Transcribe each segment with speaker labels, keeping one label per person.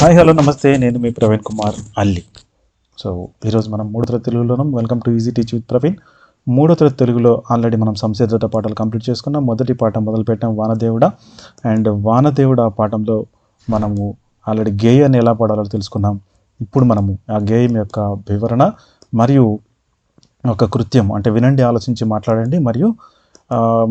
Speaker 1: Hi hello నమస్తే. నేను మీ ప్రవీణ్ కుమార్ అల్లి. సో ఈరోజు మనం మూడో తరగతి తెలుగులోనం welcome to easy teach with Praveen మూడో తరగతి తెలుగులో ఆల్రెడీ మనం సంసిద్ధత పాఠాలు కంప్లీట్ చేసుకున్నాం. మొదటి పాఠం మొదలుపెట్టాం వానదేవుడ. అండ్ వానదేవుడ పాఠంలో మనము ఆల్రెడీ గేయాన్ని ఎలా పాడాలో తెలుసుకున్నాం. ఇప్పుడు మనము ఆ గేయం యొక్క వివరణ మరియు ఒక కృత్యం అంటే వినండి ఆలోచించి మాట్లాడండి మరియు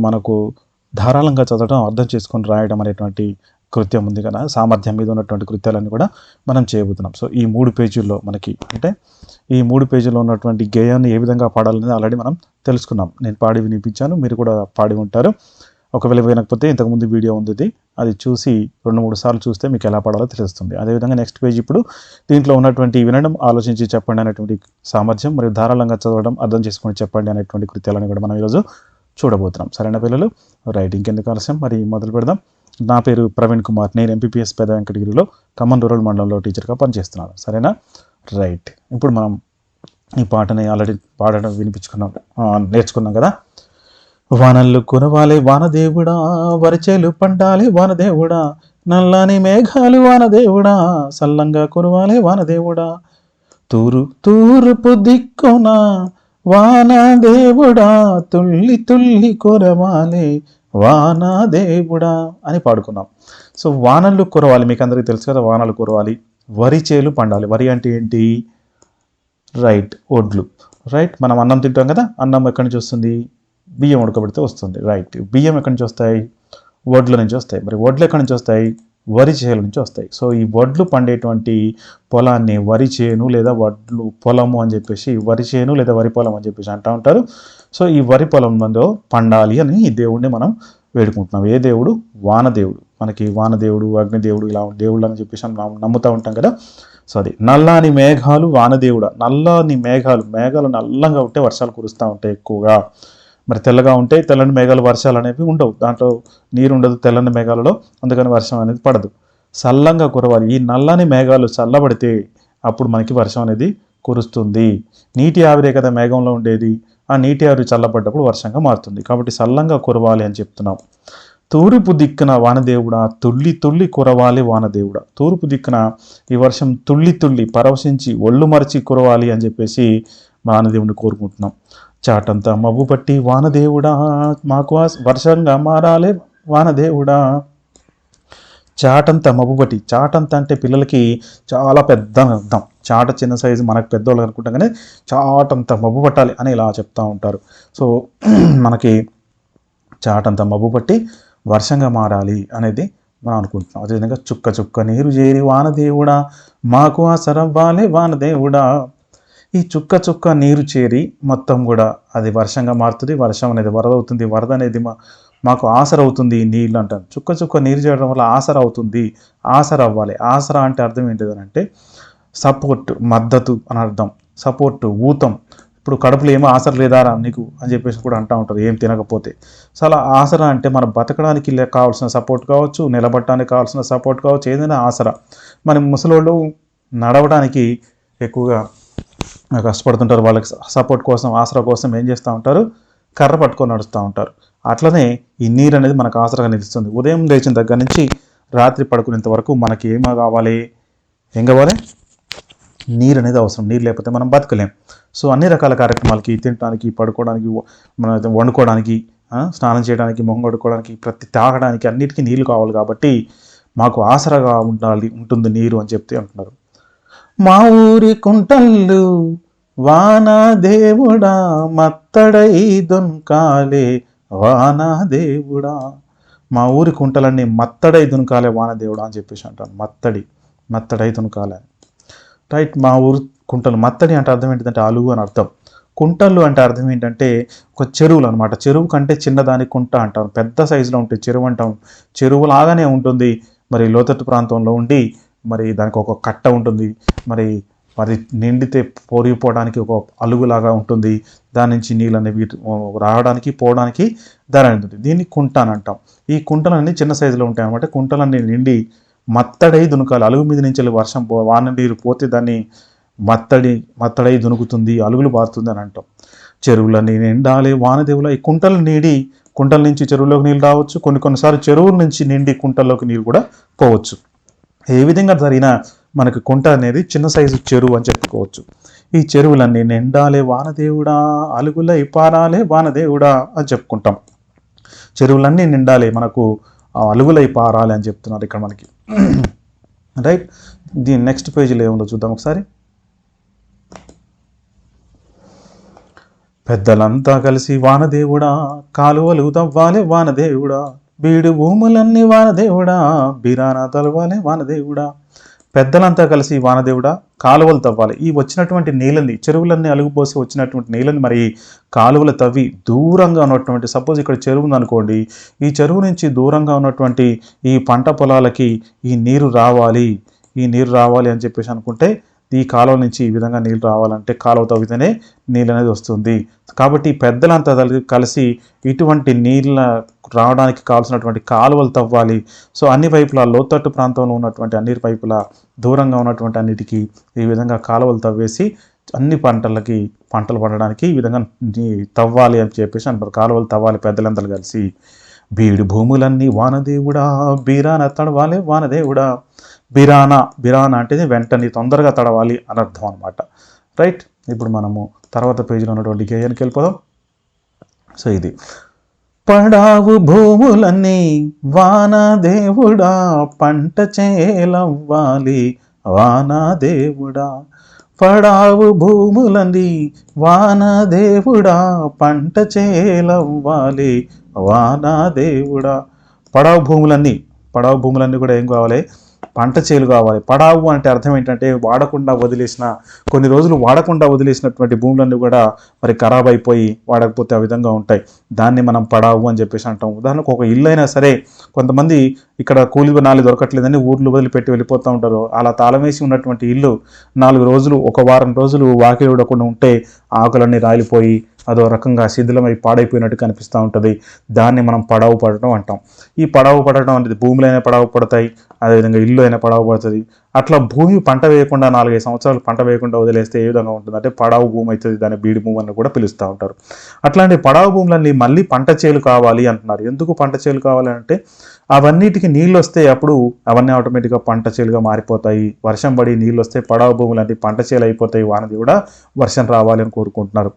Speaker 1: మనకు ధారాళంగా చదవడం అర్థం చేసుకొని రాయడం అనేటువంటి కృత్యం ఉంది కదా సామర్థ్యం మీద ఉన్నటువంటి కృత్యాలను కూడా మనం చేయబోతున్నాం. సో ఈ మూడు పేజీల్లో మనకి అంటే ఈ మూడు పేజీల్లో ఉన్నటువంటి గేయాన్ని ఏ విధంగా పాడాలనేది ఆల్రెడీ మనం తెలుసుకున్నాం. నేను పాడి వినిపించాను మీరు కూడా పాడి ఉంటారు. ఒకవేళ వినకపోతే ఇంతకుముందు వీడియో ఉంది అది చూసి రెండు మూడు సార్లు చూస్తే మీకు ఎలా పాడాలో తెలుస్తుంది. అదేవిధంగా నెక్స్ట్ పేజ్ ఇప్పుడు దీంట్లో ఉన్నటువంటి వినడం ఆలోచించి చెప్పండి అనేటువంటి సామర్థ్యం మరియు ధారాళంగా చదవడం అర్థం చేసుకొని చెప్పండి అనేటువంటి కృత్యాలను కూడా మనం ఈరోజు చూడబోతున్నాం. సరైన పిల్లలు? రైట్ ఇంకెందుకు ఆలస్యం మరి మొదలు పెడదాం. నా పేరు ప్రవీణ్ కుమార్. నేను ఎంపీపీఎస్ పెద్ద వెంకటగిరిలో ఖమ్మం రూరల్ మండలంలో టీచర్గా పనిచేస్తున్నాను. సరేనా? రైట్. ఇప్పుడు మనం ఈ పాటని ఆల్రెడీ పాడడం వినిపించుకున్నాం. నేర్చుకున్నాం కదా? వానల్లు కురవాలి వానదేవుడా వరిచేలు పండాలి వానదేవుడా నల్లని మేఘాలు వానదేవుడా సల్లంగా కురవాలి వానదేవుడా. తూరు తూర్పు దిక్కున వానదేవుడా తుల్లి తుల్లి కురవాలి వానదేవుడా అని పాడుకున్నాం. సో వానలు కురవాలి మీకు అందరికీ తెలుసు కదా వానలు కురవాలి. వరి చేలు పండాలి. వరి అంటే ఏంటి? రైట్ ఒడ్లు. రైట్ మనం అన్నం తింటాం కదా అన్నం ఎక్కడి నుంచి వస్తుంది? బియ్యం ఉడకబెడితే వస్తుంది. రైట్ బియ్యం ఎక్కడి నుంచి వస్తాయి? వడ్ల నుంచి వస్తాయి. మరి వడ్లు ఎక్కడి నుంచి వస్తాయి? వరి చేల నుంచి వస్తాయి. సో ఈ వడ్లు పండేటువంటి పొలాన్ని వరి చేను లేదా వడ్లు పొలము అని చెప్పేసి వరి చేను లేదా వరి పొలం అని చెప్పేసి అంటూ ఉంటారు. సో ఈ వరి పొలంలో పండాలి అని ఈ దేవుడిని మనం వేడుకుంటున్నాం. ఏ దేవుడు? వానదేవుడు. మనకి వానదేవుడు అగ్నిదేవుడు ఇలా దేవుడు అని చెప్పేసి మనం నమ్ముతూ ఉంటాం కదా. సో అది నల్లాని మేఘాలు వానదేవుడ. నల్లని మేఘాలు మేఘాలు నల్లంగా ఉంటే వర్షాలు కురుస్తూ ఉంటాయి ఎక్కువగా. మరి తెల్లగా ఉంటే తెల్లని మేఘాలు వర్షాలు అనేవి ఉండవు. దాంట్లో నీరు ఉండదు తెల్లని మేఘాలలో అందుకని వర్షం అనేది పడదు. చల్లంగా కురవాలి. ఈ నల్లని మేఘాలు చల్లబడితే అప్పుడు మనకి వర్షం అనేది కురుస్తుంది. నీటి ఆవిరే కదా మేఘంలో ఉండేది. ఆ నీటి ఆరు చల్లబడ్డప్పుడు వర్షంగా మారుతుంది. కాబట్టి చల్లంగా కురవాలి అని చెప్తున్నాం. తూర్పు దిక్కున వానదేవుడా తుల్లి తుల్లి కురవాలి వానదేవుడా. తూర్పు దిక్కున ఈ వర్షం తుల్లి తుల్లి పరవశించి ఒళ్ళు మరచి కురవాలి అని చెప్పేసి వానదేవుని కోరుకుంటున్నాం. చాటంతా మబ్బు పట్టి వానదేవుడా మాకు వర్షంగా మారాలే వానదేవుడా. చాటంత మబ్బు పట్టి చాటంత అంటే పిల్లలకి చాలా పెద్ద అర్థం. చాట చిన్న సైజు మనకు పెద్దవాళ్ళు అనుకుంటాం కానీ చాటంత మబ్బు పట్టాలి అని ఇలా చెప్తూ ఉంటారు. సో మనకి చాటంత మబ్బు పట్టి వర్షంగా మారాలి అనేది మనం అనుకుంటున్నాం. అదేవిధంగా చుక్క చుక్క నీరు చేరి వానదేవుడా మాకు ఆ సరవ్వాలే వానదేవుడా. ఈ చుక్క చుక్క నీరు చేరి మొత్తం కూడా అది వర్షంగా మారుతుంది. వర్షం అనేది వరద అవుతుంది. వరద అనేది మా మాకు ఆసర అవుతుంది ఈ నీళ్ళు అంటాను చుక్క చుక్క నీరు చేయడం వల్ల ఆసర అవుతుంది ఆసర అవ్వాలి ఆసర అంటే అర్థం ఏంటిదని అంటే సపోర్ట్ మద్దతు అని అర్థం. సపోర్ట్ ఊతం. ఇప్పుడు కడుపులో ఏమో ఆసర లేదారా నీకు అని చెప్పేసి కూడా అంటూ ఉంటారు. ఏం తినకపోతే. సో అలా ఆసరా అంటే మనం బతకడానికి లే- కావాల్సిన సపోర్ట్ కావచ్చు నిలబడటానికి కావాల్సిన సపోర్ట్ కావచ్చు ఏదైనా ఆసరా. మన ముసలోళ్ళు నడవడానికి ఎక్కువగా కష్టపడుతుంటారు. వాళ్ళకి సపోర్ట్ కోసం ఆసరా కోసం ఏం చేస్తూ ఉంటారు? కర్ర పట్టుకొని నడుస్తూ ఉంటారు. అట్లనే ఈ నీరు అనేది మనకు ఆసరాగా నిలుస్తుంది. ఉదయం లేచిన దగ్గర నుంచి రాత్రి పడుకునేంత వరకు మనకి ఏమో కావాలి? ఏం కావాలి? నీరు అనేది అవసరం. నీరు లేకపోతే మనం బతకలేం. సో అన్ని రకాల కార్యక్రమాలకి తినడానికి పడుకోవడానికి మనం మన వండుకోవడానికి స్నానం చేయడానికి మొహం కడుక్కోవడానికి ప్రతి తాగడానికి అన్నిటికీ నీళ్ళు కావాలి కాబట్టి మాకు ఆసరాగా ఉండాలి ఉంటుంది నీరు అని చెప్తే అంటున్నారు. మా ఊరి కుంటల్లు వాన దేవుడా మత్తడై దొన్కాలే. వాన దేవుడా? మా ఊరి కుంటలన్నీ మత్తడై దునకాలే వానదేవుడా అని చెప్పేసి అంటాను మత్తడి మత్తడై దునకాలే. రైట్ మా ఊరు కుంటలు మత్తడి అంటే అర్థం ఏంటంటే అలుగు అని అర్థం. కుంటలు అంటే అర్థం ఏంటంటే ఒక చెరువులు అనమాట చెరువు కంటే చిన్నదాని కుంట అంటాం. పెద్ద సైజులో ఉంటుంది చెరువు అంటాం. చెరువు లాగానే ఉంటుంది. మరి లోతట్టు ప్రాంతంలో ఉండి మరి దానికి ఒక కట్ట ఉంటుంది. మరి మరి నిండితే పోరిపోవడానికి ఒక అలుగులాగా ఉంటుంది. దాని నుంచి నీళ్ళు అనేవి రావడానికి పోవడానికి దారి అనేది ఉంటుంది. దీన్ని కుంటాన్ అంటాం. ఈ కుంటలన్నీ చిన్న సైజులో ఉంటాయి అనమాట కుంటలన్నీ నిండి మత్తడై దునకాలి. అలుగు మీద నుంచి వర్షం వాన నీరు పోతే దాన్ని మత్తడి మత్తడై దునుకుతుంది అలుగులు బారుతుంది అని అంటాం. చెరువులన్నీ నిండాలి. వానదేవుల ఈ కుంటలు నీడి కుంటల నుంచి చెరువులోకి నీళ్ళు రావచ్చు. కొన్ని కొన్నిసార్లు చెరువుల నుంచి నిండి కుంటల్లోకి నీళ్ళు కూడా పోవచ్చు. ఏ విధంగా జరిగినా మనకు కుంట అనేది చిన్న సైజు చెరువు అని చెప్పుకోవచ్చు. ఈ చెరువులన్నీ నిండాలే వానదేవుడా అలుగులై పారాలే వానదేవుడా అని చెప్పుకుంటాం. చెరువులన్నీ నిండాలి మనకు అలుగులై పారాలి అని చెప్తున్నారు ఇక్కడ మనకి. రైట్? దీని నెక్స్ట్ పేజీలో ఏముందో చూద్దాం ఒకసారి. పెద్దలంతా కలిసి వానదేవుడా కాలువలు తవ్వాలి వానదేవుడా బీడు భూములన్నీ వానదేవుడా బీరానా తలవాలి వానదేవుడా పెద్దలంతా కలిసి వానదేవుడా కాలువలు తవ్వాలి. ఈ వచ్చినటువంటి నీళ్ళని చెరువులన్నీ అలుగుపోసి వచ్చినటువంటి నీళ్ళని మరి కాలువలు తవ్వి దూరంగా ఉన్నటువంటి సపోజ్ ఇక్కడ చెరువు ఉందనుకోండి ఈ చెరువు నుంచి దూరంగా ఉన్నటువంటి ఈ పంట పొలాలకి ఈ నీరు రావాలి. ఈ నీరు రావాలి అని చెప్పేసి అనుకుంటే ఈ కాలువ నుంచి ఈ విధంగా నీళ్ళు రావాలంటే కాలువ తవ్వితేనే నీళ్ళు అనేది వస్తుంది. కాబట్టి పెద్దలంతా కలిసి ఇటువంటి నీళ్ళ రావడానికి కావాల్సినటువంటి కాలువలు తవ్వాలి. సో అన్ని పైపుల లోతట్టు ప్రాంతంలో ఉన్నటువంటి అన్ని పైపుల దూరంగా ఉన్నటువంటి అన్నిటికీ ఈ విధంగా కాలువలు తవ్వేసి అన్ని పంటలకి పంటలు పండడానికి ఈ విధంగా తవ్వాలి అని చెప్పేసి అంటారు. కాలువలు తవ్వాలి పెద్దలందరూ కలిసి. బీడు భూములన్నీ వానదేవుడా బీరాన తడవాలి వానదేవుడా. బిరానా బిరానా అంటే వెంటనే తొందరగా తడవాలి అని అర్థం అనమాట రైట్? ఇప్పుడు మనము తర్వాత పేజీలో ఉన్నటువంటి గేయానికి వెళ్ళిపోదాం. సో ఇది. పడావు భూములన్నీ వానదేవుడా పంట చేలవ్వాలి వానదేవుడా. పడావు భూములన్నీ వానదేవుడా పంట చేలవ్వాలి వానదేవుడా. పడావు భూములన్నీ పడావు భూములన్నీ కూడా ఏం కావాలి? పంట చేలు కావాలి. పడావు అంటే అర్థం ఏంటంటే వాడకుండా వదిలేసిన కొన్ని రోజులు వాడకుండా వదిలేసినటువంటి భూములన్నీ కూడా మరి ఖరాబ్ అయిపోయి వాడకపోతే ఆ విధంగా ఉంటాయి. దాన్ని మనం పడావు అని చెప్పేసి అంటాం. ఉదాహరణకు ఒక ఇల్లు అయినా సరే కొంతమంది ఇక్కడ కూలి నాలుగు దొరకట్లేదని ఊర్లు వదిలిపెట్టి వెళ్ళిపోతూ ఉంటారు. అలా తాళం వేసి ఉన్నటువంటి ఇల్లు నాలుగు రోజులు ఒక వారం రోజులు వాకిలి ఉండకుండా ఉంటే ఆకులన్నీ రాలిపోయి అదో రకంగా శిథిలమై పాడైపోయినట్టు కనిపిస్తూ ఉంటుంది. దాన్ని మనం పడవ పడటం అంటాం. ఈ పడవ పడటం అనేది భూములైనా పడవ పడతాయి అదేవిధంగా ఇల్లు అయినా పడవ పడుతుంది. అట్లా భూమి పంట వేయకుండా నాలుగైదు సంవత్సరాలు పంట వేయకుండా వదిలేస్తే ఏ విధంగా ఉంటుంది? అంటే పడవ భూమి అవుతుంది దాన్ని బీడి భూమి అని కూడా పిలుస్తూ ఉంటారు. అట్లాంటి పడవ భూములన్నీ మళ్ళీ పంట చేలు కావాలి అంటున్నారు. ఎందుకు పంట చేలు కావాలి అంటే అవన్నిటికి నీళ్ళు వస్తే అప్పుడు అవన్నీ ఆటోమేటిక్గా పంట చేలుగా మారిపోతాయి. వర్షం పడి నీళ్ళు వస్తే పడవ భూములన్నీ పంట చేలు అయిపోతాయి వానది వర్షం రావాలి అని కోరుకుంటున్నారు.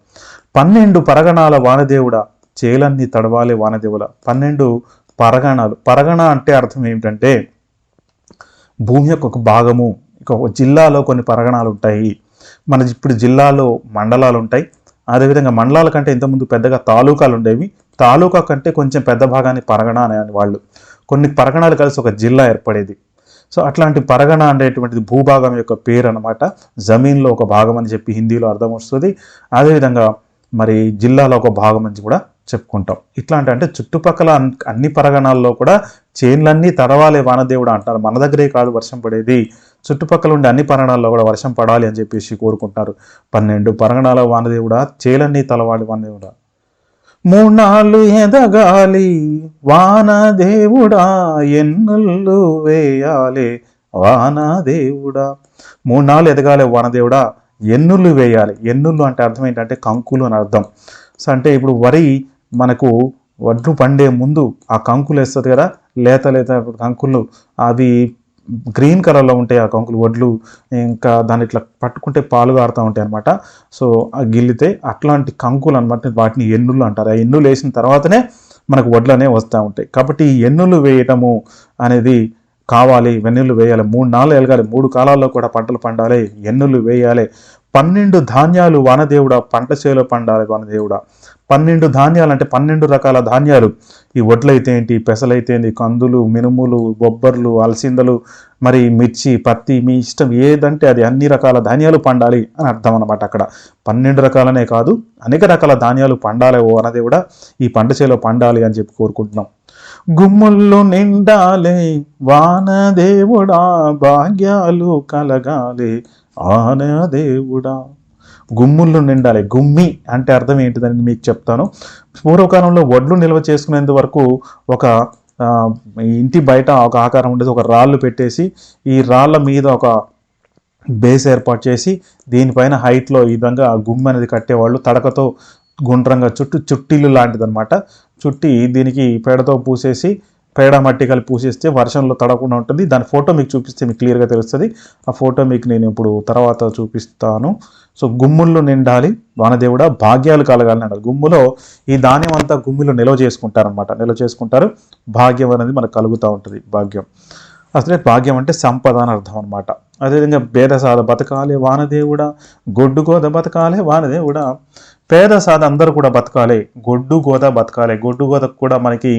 Speaker 1: పన్నెండు పరగణాల వానదేవుడా చేలన్నీ తడవాలి వానదేవుల. పన్నెండు పరగణాలు. పరగణ అంటే అర్థం ఏమిటంటే భూమి యొక్క ఒక భాగము ఇక ఒక జిల్లాలో కొన్ని పరగణాలు ఉంటాయి. మన ఇప్పుడు జిల్లాలో మండలాలు ఉంటాయి. అదేవిధంగా మండలాల కంటే ఇంతకుముందు పెద్దగా తాలూకాలు ఉండేవి. తాలూకా కంటే కొంచెం పెద్ద భాగాన్ని పరగణ అనే వాళ్ళు. కొన్ని పరగణాలు కలిసి ఒక జిల్లా ఏర్పడేది. సో అట్లాంటి పరగణ అనేటువంటిది భూభాగం యొక్క పేరు అనమాట జమీన్లో ఒక భాగం అని చెప్పి హిందీలో అర్థం వస్తుంది. అదేవిధంగా మరి జిల్లాలో ఒక భాగం అని కూడా చెప్పుకుంటాం. ఇట్లాంటి అంటే చుట్టుపక్కల అన్ని పరగణాల్లో కూడా చేన్లన్నీ తడవాలే వానదేవుడు అంటారు మన దగ్గరే కాదు వర్షం పడేది. చుట్టుపక్కల ఉండే అన్ని పరగణాల్లో కూడా వర్షం పడాలి అని చెప్పేసి కోరుకుంటారు పన్నెండు పరగణాల వానదేవుడా చేలన్నీ తలవాలి వానదేవుడా? మూణాలు ఎదగాలి వానదేవుడా ఎన్నుళ్ళు వేయాలి. వానదేవుడా మూణాలు ఎదగాలి వానదేవుడా ఎన్నుళ్ళు వేయాలి. ఎన్నుళ్ళు అంటే అర్థం ఏంటంటే కంకులు అని అర్థం. సో అంటే ఇప్పుడు వరి మనకు వడ్లు పండే ముందు ఆ కంకులు వేస్తుంది కదా లేత లేత కంకులు. అవి గ్రీన్ కలర్లో ఉంటాయి ఆ కంకులు వడ్లు ఇంకా దాన్ని ఇట్లా పట్టుకుంటే పాలు కారుతూ ఉంటాయి అనమాట సో ఆ గిల్లితే అట్లాంటి కంకులు అనమాట వాటిని ఎన్నులు అంటారు. ఆ ఎన్నులు వేసిన తర్వాతనే మనకు వడ్లు అనేవి వస్తూ ఉంటాయి. కాబట్టి ఈ ఎన్నులు వేయటము అనేది కావాలి వెన్నులు వేయాలి. మూడు నాలుగు ఎలగాలి మూడు కాలాల్లో కూడా పంటలు పండాలి ఎన్నులు వేయాలి. పన్నెండు ధాన్యాలు వనదేవుడ పంట చేలో పండాలి వనదేవుడ. పన్నెండు ధాన్యాలు అంటే పన్నెండు రకాల ధాన్యాలు. ఈ వడ్లయితే ఏంటి? పెసలైతే ఏంటి కందులు మినుములు బొబ్బర్లు అలసిందలు మరి మిర్చి పత్తి మీ ఇష్టం ఏదంటే అది అన్ని రకాల ధాన్యాలు పండాలి అని అర్థం అనమాట అక్కడ. పన్నెండు రకాలనే కాదు అనేక రకాల ధాన్యాలు పండాలి ఓ అనదేవుడా ఈ పంట చేలో పండాలి అని చెప్పి కోరుకుంటున్నాం. గుమ్ముళ్ళు నిండాలే వానదేవుడా భాగ్యాలు కలగాలి ఆనదేవుడా గుమ్ముల్లో నిండాలి. గుమ్మి అంటే అర్థం ఏంటిదని మీకు చెప్తాను. పూర్వకాలంలో వడ్లు నిల్వ చేసుకునేంత వరకు ఒక ఇంటి బయట ఒక ఆకారం ఉండేది. ఒక రాళ్ళు పెట్టేసి ఈ రాళ్ళ మీద ఒక బేస్ ఏర్పాటు చేసి దీనిపైన హైట్లో ఈ విధంగా గుమ్మి అనేది కట్టేవాళ్ళు. తడకతో గుండ్రంగా చుట్టూ చుట్టిల్లు లాంటిది అనమాట చుట్టి దీనికి పేడతో పూసేసి పేడ మట్టి కలిపి పూసేస్తే వర్షంలో తడకుండా ఉంటుంది. దాని ఫోటో మీకు చూపిస్తే మీకు క్లియర్గా తెలుస్తుంది. ఆ ఫోటో మీకు నేను ఇప్పుడు తర్వాత చూపిస్తాను. సో గుమ్ముల్లో నిండాలి వానదేవుడ భాగ్యాలు కలగాలని అంటారు గుమ్ములో ఈ ధాన్యం అంతా గుమ్మిలో నిల్వ చేసుకుంటారనమాట నిల్వ చేసుకుంటారు. భాగ్యం అనేది మనకు కలుగుతూ ఉంటుంది భాగ్యం. అసలే భాగ్యం అంటే సంపద అని అర్థం అనమాట అదేవిధంగా భేద సాధ బతకాలే వానదేవుడా గొడ్డు గోద బతకాలే వానదేవుడ. పేద సాధ అందరూ కూడా బతకాలి గొడ్డు గోద బతకాలి. గొడ్డు గోదకు కూడా మనకి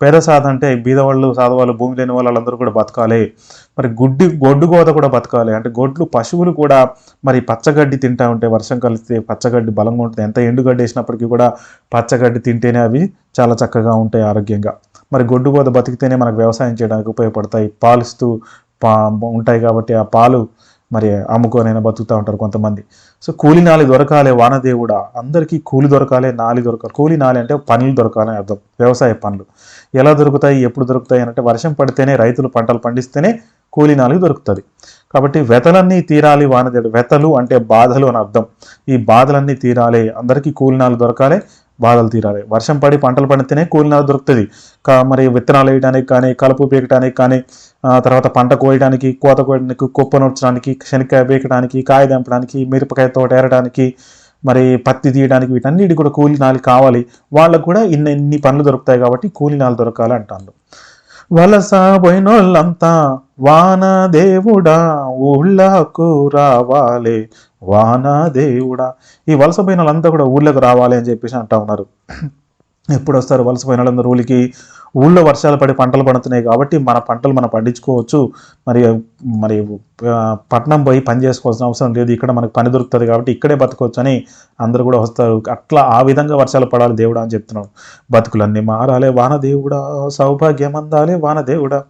Speaker 1: పేద సాధ అంటే బీదవాళ్ళు సాధవాళ్ళు భూమి లేని వాళ్ళు వాళ్ళందరూ కూడా బతకాలి. మరి గుడ్డి గొడ్డు గోద కూడా బతకాలి. అంటే గొడ్లు పశువులు కూడా మరి పచ్చగడ్డి తింటా ఉంటే వర్షం కలిస్తే పచ్చగడ్డి బలంగా ఉంటుంది. ఎంత ఎండుగడ్డి వేసినప్పటికీ కూడా పచ్చగడ్డి తింటేనే అవి చాలా చక్కగా ఉంటాయి ఆరోగ్యంగా. మరి గొడ్డు గోద బతికితేనే మనకు వ్యవసాయం చేయడానికి ఉపయోగపడతాయి. పాలిస్తూ పా ఉంటాయి కాబట్టి ఆ పాలు మరి అమ్ముకోనైనా బతుకుతూ ఉంటారు కొంతమంది. సో కూలి నాలి దొరకాలే వానదేవుడా. అందరికీ కూలి దొరకాలే నాలి దొరకాలి కూలి నాలి అంటే పనులు దొరకాలని అర్థం. వ్యవసాయ పనులు. ఎలా దొరుకుతాయి ఎప్పుడు దొరుకుతాయి అంటే వర్షం పడితేనే రైతులు పంటలు పండిస్తేనే కూలి నాలుగు దొరుకుతుంది. కాబట్టి వెతలన్నీ తీరాలి వానదేవుడు. వెతలు అంటే బాధలు అని అర్థం. ఈ బాధలన్నీ తీరాలి. అందరికీ కూలినాలు దొరకాలి బాధలు తీరాలి. వర్షం పడి పంటలు పండితేనే కూలినాలు దొరుకుతుంది. కా మరి విత్తనాలు వేయడానికి కానీ కలుపు పీకడానికి కానీ తర్వాత పంట కోయడానికి కోత కోయడానికి కుప్ప నూర్చడానికి శనక్కాయ పీకడానికి కాయ దంపడానికి మిరపకాయ తోట ఏరడానికి మరి పత్తి తీయడానికి వీటన్నిటి కూడా కూలినాలు కావాలి. వాళ్ళకు కూడా ఇన్ని ఇన్ని పనులు దొరుకుతాయి కాబట్టి కూలినాలు దొరకాలి అంటాను వలస పోయినోళ్ళంతా వాన దేవుడా ఊళ్ళకు రావాలి. వాన దేవుడా ఈ వలస పోయిన వాళ్ళంతా కూడా ఊళ్ళకు రావాలి అని చెప్పేసి అంటా ఉన్నారు. ఎప్పుడు వస్తారు వలస పోయిన వాళ్ళందరూ ఊళ్ళకి ఊళ్ళో వర్షాలు పడి పంటలు పండుతున్నాయి కాబట్టి మన పంటలు మనం పండించుకోవచ్చు. మరి మరి పట్నం పోయి పని చేసుకోవాల్సిన అవసరం లేదు. ఇక్కడ మనకు పని దొరుకుతుంది కాబట్టి ఇక్కడే బతకవచ్చు అని అందరూ కూడా వస్తారు. అట్లా ఆ విధంగా వర్షాలు పడాలి దేవుడా అని చెప్తున్నాడు. బతుకులన్నీ మారాలే వాన దేవుడా సౌభాగ్యం అందాలే వాన దేవుడా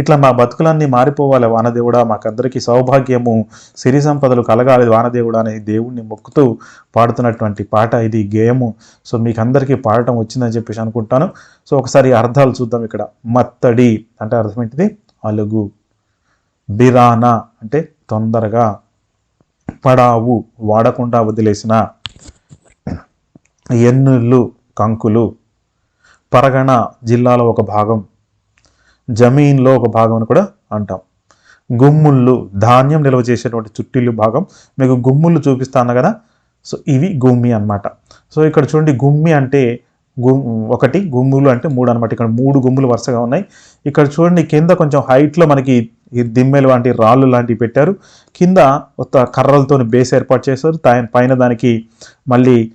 Speaker 1: ఇట్లా మా బతుకులన్నీ మారిపోవాలి వానదేవుడా మాకందరికీ సౌభాగ్యము. సిరి సంపదలు కలగాలి వానదేవుడా అనే దేవుణ్ణి మొక్కుతూ పాడుతున్నటువంటి పాట ఇది గేయము. సో మీకు అందరికీ పాడటం వచ్చిందని చెప్పేసి అనుకుంటాను. సో ఒకసారి అర్థాలు చూద్దాం ఇక్కడ. మత్తడి అంటే అర్థం ఏంటిది? అలుగు. బిరానా అంటే తొందరగా. పడావు వాడకుండా వదిలేసిన. ఎన్నుళ్ళు కంకులు. పరగణ జిల్లాలో ఒక భాగం. జమీన్లో ఒక భాగం అని కూడా అంటాం. గుమ్ముళ్ళు ధాన్యం నిల్వ చేసేటువంటి చుట్టిల్లు భాగం మీకు గుమ్ముళ్ళు చూపిస్తాను కదా? సో ఇవి గుమ్మి అన్నమాట. సో ఇక్కడ చూడండి గుమ్మి అంటే గు ఒకటి గుమ్ములు అంటే మూడు అనమాట ఇక్కడ మూడు గుమ్ములు వరుసగా ఉన్నాయి. ఇక్కడ చూడండి కింద కొంచెం హైట్లో మనకి ఈ దిమ్మెలు లాంటి రాళ్ళు లాంటివి పెట్టారు. కింద ఒక కర్రలతో బేస్ ఏర్పాటు చేశారు. పైన దానికి మళ్ళీ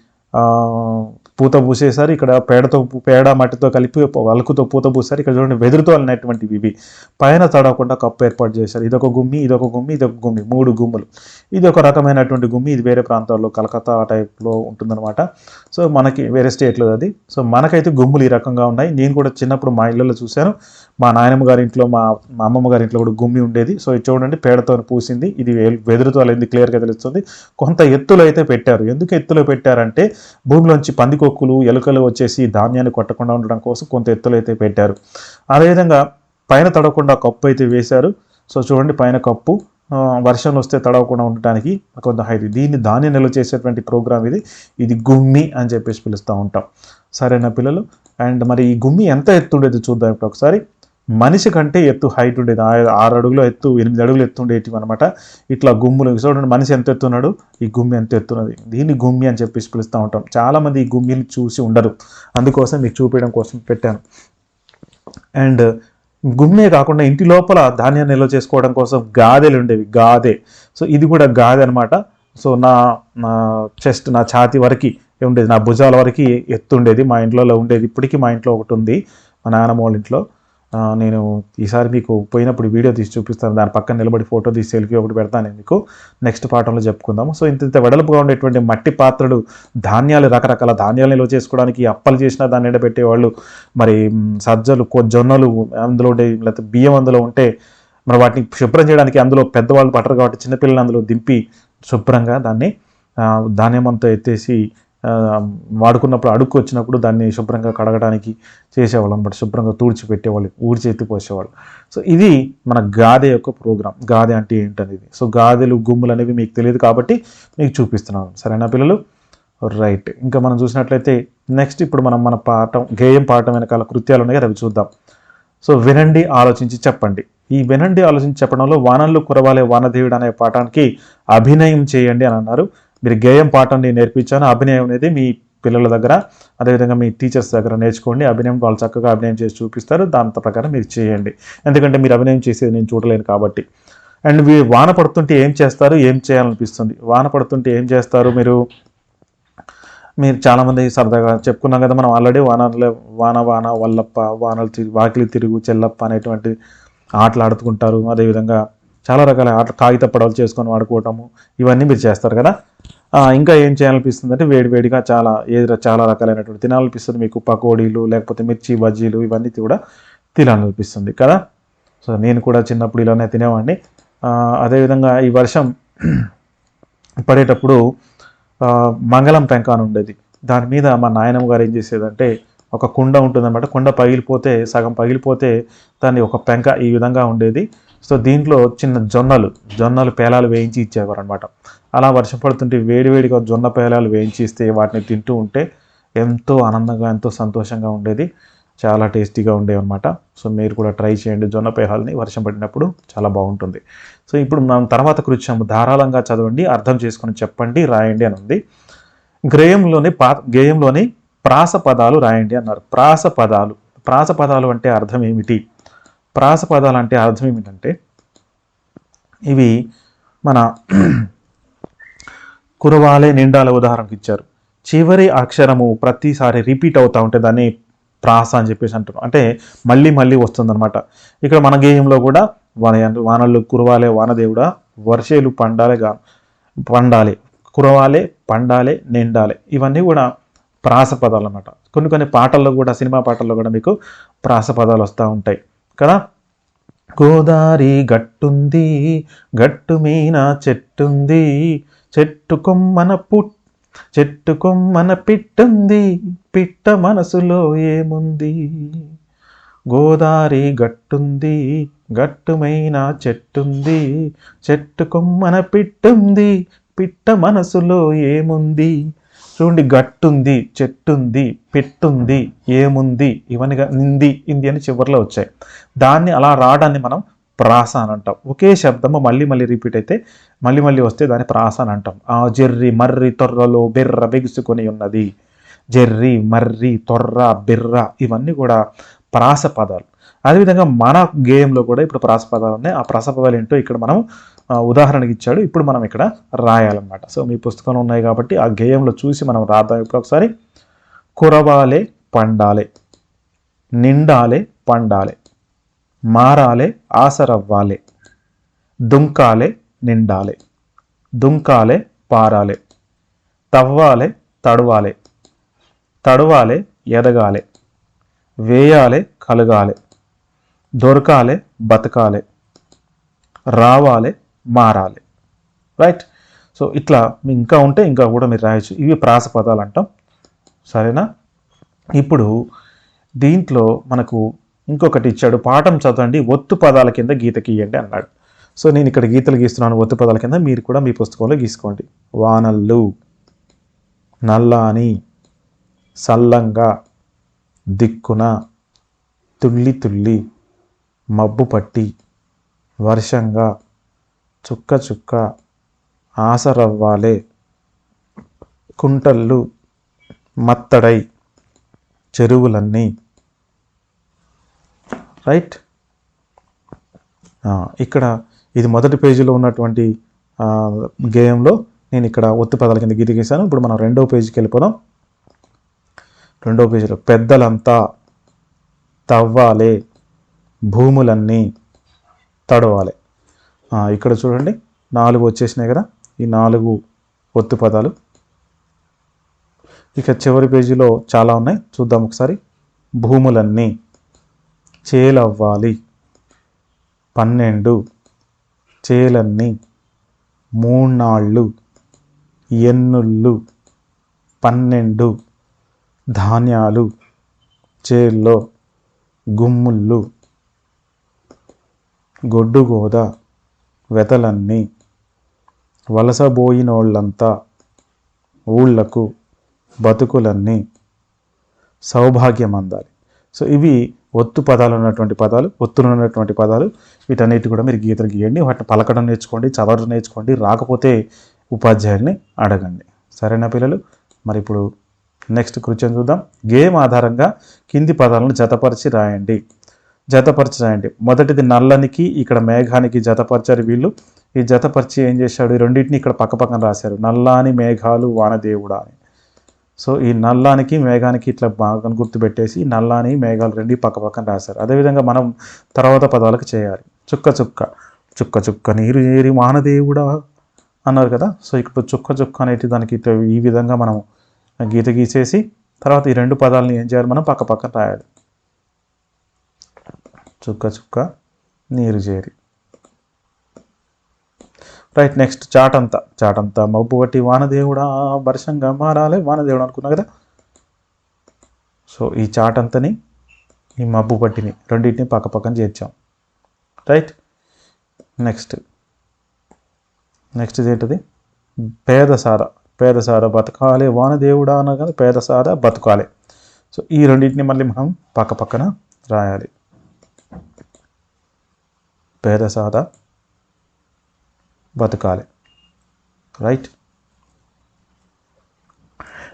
Speaker 1: పూత పూసేసారు ఇక్కడ పేడతో పేడ మట్టితో కలిపి అలుకుతో పూత పూసారు ఇక్కడ చూడండి వెదురుతో అన్నటువంటివి ఇవి. పైన తడవకుండా కప్పు ఏర్పాటు చేశారు. ఇదొక గుమ్మి ఇదొక గుమ్మి ఇదొక గుమ్మి. మూడు గుమ్ములు. ఇది ఒక రకమైనటువంటి గుమ్మి. ఇది వేరే ప్రాంతాల్లో కలకత్తా టైప్లో ఉంటుందన్నమాట. సో మనకి వేరే స్టేట్లో అది. సో మనకైతే గుమ్ములు ఈ రకంగా ఉన్నాయి. నేను కూడా చిన్నప్పుడు మా ఇళ్ళలో చూశాను. మా నాయనమ్మ గారి ఇంట్లో మా మా అమ్మమ్మ గారి ఇంట్లో కూడా గుమ్మి ఉండేది. సో ఇది చూడండి పేడతో పూసింది. ఇది వెదురుతో అయింది క్లియర్గా తెలుస్తుంది. కొంత ఎత్తులో అయితే పెట్టారు. ఎందుకు ఎత్తులో పెట్టారంటే భూమిలోంచి పందికొక్కులు ఎలుకలు వచ్చేసి ధాన్యాన్ని కొట్టకుండా ఉండడం కోసం కొంత ఎత్తులో అయితే పెట్టారు. అదేవిధంగా పైన తడవకుండా కప్పు అయితే వేశారు. సో చూడండి పైన కప్పు. ఆ, వర్షం వస్తే తడవకుండా ఉండటానికి కొంత హైట్ దీన్ని ధాన్యం నిల్వ చేసేటువంటి ప్రోగ్రామ్ ఇది. ఇది గుమ్మి అని చెప్పేసి పిలుస్తూ ఉంటాం. సరేనా పిల్లలు? అండ్ మరి ఈ గుమ్మి ఎంత ఎత్తు ఉండేది చూద్దాం ఇప్పుడు ఒకసారి. మనిషి కంటే ఎత్తు హైట్ ఉండేది. ఆ- ఆరు అడుగులు ఎత్తు ఎనిమిది అడుగులు ఎత్తు ఉండేటివి అనమాట ఇట్లా గుమ్ములు చూడండి మనిషి ఎంత ఎత్తున్నాడు? ఈ గుమ్మి ఎంత ఎత్తున్నది? దీన్ని గుమ్మి అని చెప్పేసి పిలుస్తూ ఉంటాం. చాలామంది ఈ గుమ్మిని చూసి ఉండరు. అందుకోసం మీకు చూపించడం కోసం పెట్టాను. అండ్ గుమ్మే కాకుండా ఇంటి లోపల ధాన్యాన్ని నిల్వ చేసుకోవడం కోసం గాదెలు ఉండేవి. గాదె. సో ఇది కూడా గాదె అనమాట సో నా నా చెస్ట్ నా ఛాతి వరకు ఉండేది. నా భుజాల వరకు ఎత్తు ఉండేది మా ఇంట్లో ఉండేది. ఇప్పటికీ మా ఇంట్లో ఒకటి ఉంది. మా నాన్నమ్మ వాళ్ళ ఇంట్లో. నేను ఈసారి మీకు పోయినప్పుడు వీడియో తీసి చూపిస్తాను. దాని పక్కన నిలబడి ఫోటో తీసి సెల్ఫీ ఒకటి పెడతాను మీకు. నెక్స్ట్ పాఠంలో చెప్పుకుందాము. సో ఇంత ఇంత వెడల్పుగా ఉండేటువంటి మట్టి పాత్రలు ధాన్యాలు రకరకాల ధాన్యాలు నిల్వ చేసుకోవడానికి అప్పలు చేసిన దాన్ని ఎండబెట్టేవాళ్ళు. మరి సజ్జలు జొన్నలు అందులో ఉండే లేకపోతే బియ్యం అందులో ఉంటే మరి వాటిని శుభ్రం చేయడానికి అందులో పెద్దవాళ్ళు పట్టరు కాబట్టి చిన్నపిల్లలు అందులో దింపి శుభ్రంగా దాన్ని ధాన్యం అంతా ఎత్తేసి వాడుకున్నప్పుడు అడుక్కు వచ్చినప్పుడు దాన్ని శుభ్రంగా కడగడానికి చేసేవాళ్ళు అనమాట శుభ్రంగా తూడ్చి పెట్టేవాళ్ళు ఊడ్చి పోసేవాళ్ళు. సో ఇది మన గాదె యొక్క ప్రోగ్రామ్. గాదె అంటే ఏంటనేది? సో గాదెలు గుమ్ములు అనేవి మీకు తెలియదు కాబట్టి మీకు చూపిస్తున్నాను. సరేనా పిల్లలు? రైట్. ఇంకా మనం చూసినట్లయితే నెక్స్ట్ ఇప్పుడు మనం మన పాఠం గేయం పాఠం వెనకాల కృత్యాలు ఉన్నాయి కదా అవి చూద్దాం. సో వినండి ఆలోచించి చెప్పండి. ఈ వినండి ఆలోచించి చెప్పడంలో వానలు కురవాలే వానదేవుడు అనే పాఠానికి అభినయం చేయండి అని అన్నారు. మీరు గేయం పాఠం నేను నేర్పించాను. అభినయం అనేది మీ పిల్లల దగ్గర అదేవిధంగా మీ టీచర్స్ దగ్గర నేర్చుకోండి. అభినయం వాళ్ళు చక్కగా అభినయం చేసి చూపిస్తారు. దాని ప్రకారం మీరు చేయండి. ఎందుకంటే మీరు అభినయం చేసేది నేను చూడలేను కాబట్టి. అండ్ మీ వాన పడుతుంటే ఏం చేస్తారు? ఏం చేయాలనిపిస్తుంది? వాన పడుతుంటే ఏం చేస్తారు మీరు? మీరు చాలామంది సరదాగా చెప్పుకున్నాం కదా మనం ఆల్రెడీ వానలు వాన వాన వల్లప్ప వానలు తిరిగి వాకిలి తిరుగు చెల్లప్ప అనేటువంటి ఆటలు ఆడుకుంటారు అదేవిధంగా చాలా రకాల ఆట కాగిత పడవలు చేసుకొని వాడుకోవటము ఇవన్నీ మీరు చేస్తారు కదా? ఇంకా ఏం చేయాలనిపిస్తుంది అంటే వేడి వేడిగా చాలా ఏది చాలా రకాలైనటువంటి తినాలనిపిస్తుంది. మీకు పకోడీలు లేకపోతే మిర్చి బజ్జీలు ఇవన్నీ కూడా తినాలనిపిస్తుంది కదా? సో నేను కూడా చిన్నప్పుడు ఇలానే తినేవాడిని. అదేవిధంగా ఈ వర్షం పడేటప్పుడు మంగళం పెంక అని ఉండేది. దాని మీద మా నాయనమ్మ గారు ఏం చేసేదంటే ఒక కుండ ఉంటుందన్నమాట. కుండ పగిలిపోతే సగం పగిలిపోతే దాన్ని ఒక పెంక ఈ విధంగా ఉండేది. సో దీంట్లో చిన్న జొన్నలు జొన్నలు పేలాలు వేయించి ఇచ్చేవారు అనమాట అలా వర్షం పడుతుంటే వేడివేడిగా జొన్న పేలాలు వేయించి ఇస్తే వాటిని తింటూ ఉంటే ఎంతో ఆనందంగా ఎంతో సంతోషంగా ఉండేది. చాలా టేస్టీగా ఉండేవి అనమాట సో మీరు కూడా ట్రై చేయండి జొన్న పేహాలని వర్షం పడినప్పుడు చాలా బాగుంటుంది. సో ఇప్పుడు మనం తర్వాత కృత్యాము ధారాళంగా చదవండి అర్థం చేసుకొని చెప్పండి రాయండి అని ఉంది గ్రేయంలోని పా గేయంలోని ప్రాస పదాలు రాయండి అన్నారు. ప్రాస పదాలు. ప్రాస పదాలు అంటే అర్థం ఏమిటి? ప్రాస పదాలు అంటే అర్థం ఏమిటంటే ఇవి మన కురవాలే నిండాల ఉదాహరణకు ఇచ్చారు. చివరి అక్షరము ప్రతిసారి రిపీట్ అవుతూ ఉంటే దాన్ని ప్రాస అని చెప్పేసి అంటారు. అంటే మళ్ళీ మళ్ళీ వస్తుందన్నమాట. ఇక్కడ మన గేయంలో కూడా వాన వానలు కురవాలే వానదేవుడా వర్షేలు పండాలే గా పండాలి కురవాలే పండాలే నిండాలే. ఇవన్నీ కూడా ప్రాస పదాలు అన్నమాట కొన్ని కొన్ని పాటల్లో కూడా సినిమా పాటల్లో కూడా మీకు ప్రాస పదాలు వస్తూ ఉంటాయి. కదా? గోదారి గట్టుంది గట్టు మీన చెట్టుంది. చెట్టు కొమ్మన పుట్ చెట్టు కొమ్మన పిట్టుంది పిట్ట మనసులో ఏముంది? గోదారి గట్టుంది గట్టుమైన చెట్టుంది. చెట్టు కొమ్మన పిట్టుంది పిట్ట మనసులో ఏముంది? చూడండి గట్టుంది చెట్టుంది పెట్టుంది ఏముంది ఇవన్నీ నింది ఇంది అని చివరిలో వచ్చాయి. దాన్ని అలా రావడాన్ని మనం ప్రాస అని అంటాం. ఒకే శబ్దము మళ్ళీ మళ్ళీ రిపీట్ అయితే మళ్ళీ మళ్ళీ వస్తే దాన్ని ప్రాస అని అంటాం. ఆ జెర్రి మర్రి తొర్రలో బెర్ర బిగుసుకొని ఉన్నది. జెర్రి మర్రి తొర్ర బెర్ర ఇవన్నీ కూడా ప్రాస పదాలు. అదేవిధంగా మన గేయంలో కూడా ఇప్పుడు ప్రాస పదాలు ఉన్నాయి. ఆ ప్రాస పదాలు ఏంటో ఇక్కడ మనం ఉదాహరణకి ఇచ్చాడు. ఇప్పుడు మనం ఇక్కడ రాయాలన్నమాట. సో మీ పుస్తకంలో ఉన్నాయి కాబట్టి ఆ గేయంలో చూసి మనం రాద్దాం. ఇప్పుడు ఒకసారి కురవాలే పండాలే నిండాలే పండాలే మారాలే ఆసరవ్వాలే దుంకాలే నిండాలే దుంకాలే పారాలే తవ్వాలే తడవాలే తడవాలే ఎదగాలే వేయాలే కలగాలే దొరకాలే బతకాలే రావాలే మారాలి. రైట్ సో ఇట్లా ఇంకా ఉంటే ఇంకా కూడా మీరు రాయొచ్చు. ఇవి ప్రాస పదాలు అంటాం. సరేనా? ఇప్పుడు దీంట్లో మనకు ఇంకొకటి ఇచ్చాడు. పాఠం చదవండి ఒత్తు పదాల కింద గీత గీయండి అన్నాడు. సో నేను ఇక్కడ గీతలు గీస్తున్నాను ఒత్తు పదాల కింద. మీరు కూడా మీ పుస్తకంలో గీసుకోండి. వానల్లు నల్లాని సల్లంగా దిక్కున తుల్లి తుల్లి మబ్బు పట్టి వర్షంగా చుక్క చుక్క ఆసరవ్వాలే. కుంటళ్ళు మత్తడై చెరువులన్నీ. రైట్? ఇక్కడ ఇది మొదటి పేజీలో ఉన్నటువంటి గేయంలో నేను ఇక్కడ ఒత్తి పదాల కింద గీత గీశాను. ఇప్పుడు మనం రెండో పేజీకి వెళ్ళిపోదాం. రెండో పేజీలో పెద్దలంతా తవ్వాలే భూములన్నీ తడవాలి. ఇక్కడ చూడండి నాలుగు వచ్చేసినాయి కదా ఈ నాలుగు ఒత్తు పదాలు. ఇక చివరి పేజీలో చాలా ఉన్నాయి చూద్దాం ఒకసారి. భూములన్నీ చేలవ్వాలి. పన్నెండు. చేలన్నీ మూన్నాళ్ళు. ఎన్నుళ్ళు. పన్నెండు. ధాన్యాలు. చేల్లో. గుమ్ముళ్ళు. గొడ్డుగోద వెతలన్నీ వలసబోయినోళ్ళంతా ఊళ్ళకు బతుకులన్నీ సౌభాగ్యం అందాలి సో ఇవి ఒత్తు పదాలు ఉన్నటువంటి పదాలు ఒత్తులు ఉన్నటువంటి పదాలు. వీటన్నిటి కూడా మీరు గీతలు గీయండి వాటిని పలకడం నేర్చుకోండి చదవడం నేర్చుకోండి రాకపోతే ఉపాధ్యాయుల్ని అడగండి. సరేనా పిల్లలు? మరి ఇప్పుడు నెక్స్ట్ కృత్యం చూద్దాం. గేమ్ ఆధారంగా కింది పదాలను జతపరిచి రాయండి. జతపరిచి రాయండి మొదటిది నల్లానికి ఇక్కడ మేఘానికి జతపరిచారు వీళ్ళు. ఈ జతపరిచి ఏం చేశాడు? ఈ రెండింటిని ఇక్కడ పక్కపక్కన రాశారు. నల్లాని మేఘాలు వానదేవుడా అని. సో ఈ నల్లానికి మేఘానికి ఇట్లా బాగా గుర్తుపెట్టేసి నల్లాని మేఘాలు రెండు పక్కపక్కన రాశారు. అదేవిధంగా మనం తర్వాత పదాలకు చేయాలి. చుక్క చుక్క. చుక్క చుక్క నీరు ఏరి వానదేవుడా అన్నారు కదా. సో ఇక్కడ చుక్క చుక్క అనేటి దానికి ఇట్లా ఈ విధంగా మనం గీత గీసేసి తర్వాత ఈ రెండు పదాలని ఏం చేయాలి? మనం పక్క పక్కన రాయాలి. చుక్క చుక్క నీరు చేరి. Right next చాటంతా. చాటంతా మబ్బు పట్టి వానదేవుడా వర్షంగా మారాలి వానదేవుడు అనుకున్నా కదా? సో ఈ చాటంతని ఈ మబ్బు పట్టిని రెండింటిని పక్క పక్కన చేర్చాం. రైట్ నెక్స్ట్ నెక్స్ట్ ఏంటది పేదసార. పేదసార బతకాలి వానదేవుడా అన్న కదా? పేదసార బతకాలి. సో ఈ రెండింటిని మళ్ళీ మనం పక్క పక్కన రాయాలి. పేద సాద బతకాలి. రైట్?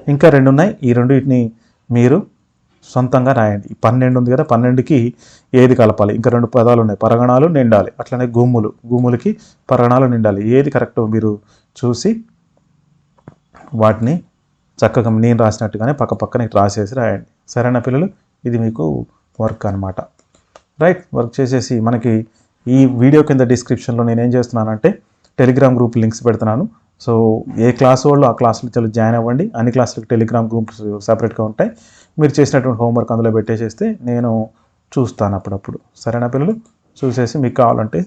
Speaker 1: ఇంకా రెండు ఉన్నాయి ఈ రెండింటిని మీరు సొంతంగా రాయండి. పన్నెండు ఉంది కదా పన్నెండుకి ఏది కలపాలి? ఇంకా రెండు పదాలు ఉన్నాయి. పరగణాలు నిండాలి. అట్లనే గుమ్ములు గుమ్ములకి పరగణాలు నిండాలి. ఏది కరెక్టో మీరు చూసి వాటిని చక్కగా నేను రాసినట్టుగానే పక్క పక్కన రాసేసి రాయండి. సరేనా పిల్లలు? ఇది మీకు వర్క్ అనమాట రైట్ వర్క్ చేసేసి మనకి ఈ వీడియో కింద డిస్క్రిప్షన్లో నేను ఏం చేస్తున్నానంటే టెలిగ్రామ్ గ్రూప్ లింక్స్ పెడుతున్నాను. సో ఏ క్లాస్ వాళ్ళు ఆ క్లాసులు జాయిన్ అవ్వండి. అన్ని క్లాసులకు టెలిగ్రామ్ గ్రూప్స్ సపరేట్గా ఉంటాయి. మీరు చేసినటువంటి హోంవర్క్ అందులో పెట్టేసేస్తే నేను చూస్తాను అప్పుడప్పుడు. సరేనా పిల్లలు? చూసేసి మీకు కావాలంటే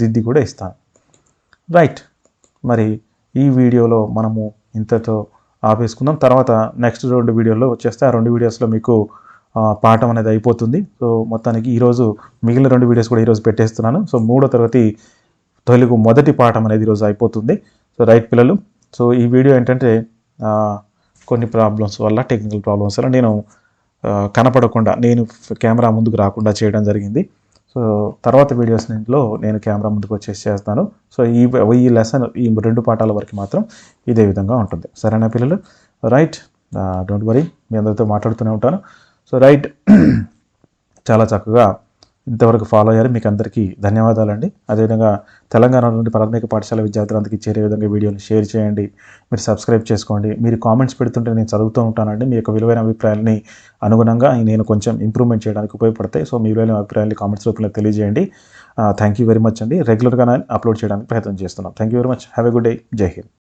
Speaker 1: దిద్ది కూడా ఇస్తాను. రైట్ మరి ఈ వీడియోలో మనము ఇంతతో ఆపేసుకుందాం. తర్వాత నెక్స్ట్ రెండు వీడియోలో వచ్చేస్తే ఆ రెండు వీడియోస్లో మీకు పాఠం అనేది అయిపోతుంది. సో మొత్తానికి ఈరోజు మిగిలిన రెండు వీడియోస్ కూడా ఈరోజు పెట్టేస్తున్నాను. సో మూడో తరగతి తెలుగు మొదటి పాఠం అనేది ఈరోజు అయిపోతుంది. సో రైట్ పిల్లలు సో ఈ వీడియో ఏంటంటే కొన్ని ప్రాబ్లమ్స్ వల్ల టెక్నికల్ ప్రాబ్లమ్స్ వల్ల నేను కనపడకుండా నేను కెమెరా ముందుకు రాకుండా చేయడం జరిగింది. సో తర్వాత వీడియోస్లో నేను కెమెరా ముందుకు వచ్చేసి చేస్తాను. సో ఈ ఈ లెసన్ ఈ రెండు పాఠాల వరకు మాత్రం ఇదే విధంగా ఉంటుంది. సరేనా పిల్లలు? రైట్. డోంట్ వరీ మీ అందరితో మాట్లాడుతూనే ఉంటాను. సో రైట్ చాలా చక్కగా ఇంతవరకు ఫాలో అయ్యారు. మీకు అందరికీ ధన్యవాదాలండి. అదేవిధంగా తెలంగాణ నుండి ప్రాథమిక పాఠశాల విద్యార్థులందరికీ చేరే విధంగా వీడియోని షేర్ చేయండి. మీరు సబ్స్క్రైబ్ చేసుకోండి. మీరు కామెంట్స్ పెడుతుంటే నేను చదువుతూ ఉంటానండి. మీ యొక్క విలువైన అభిప్రాయాలని అనుగుణంగా నేను కొంచెం ఇంప్రూవ్మెంట్ చేయడానికి ఉపయోగపడతాయి. సో మీ విలువైన అభిప్రాయాన్ని కామెంట్స్ రూపంలో తెలియజేయండి. థ్యాంక్ యూ వెరీ మచ్ అండి. రెగ్యులర్గా అప్లోడ్ చేయడానికి ప్రయత్నం చేస్తున్నాం. Thank you very much have a good day Jai Hind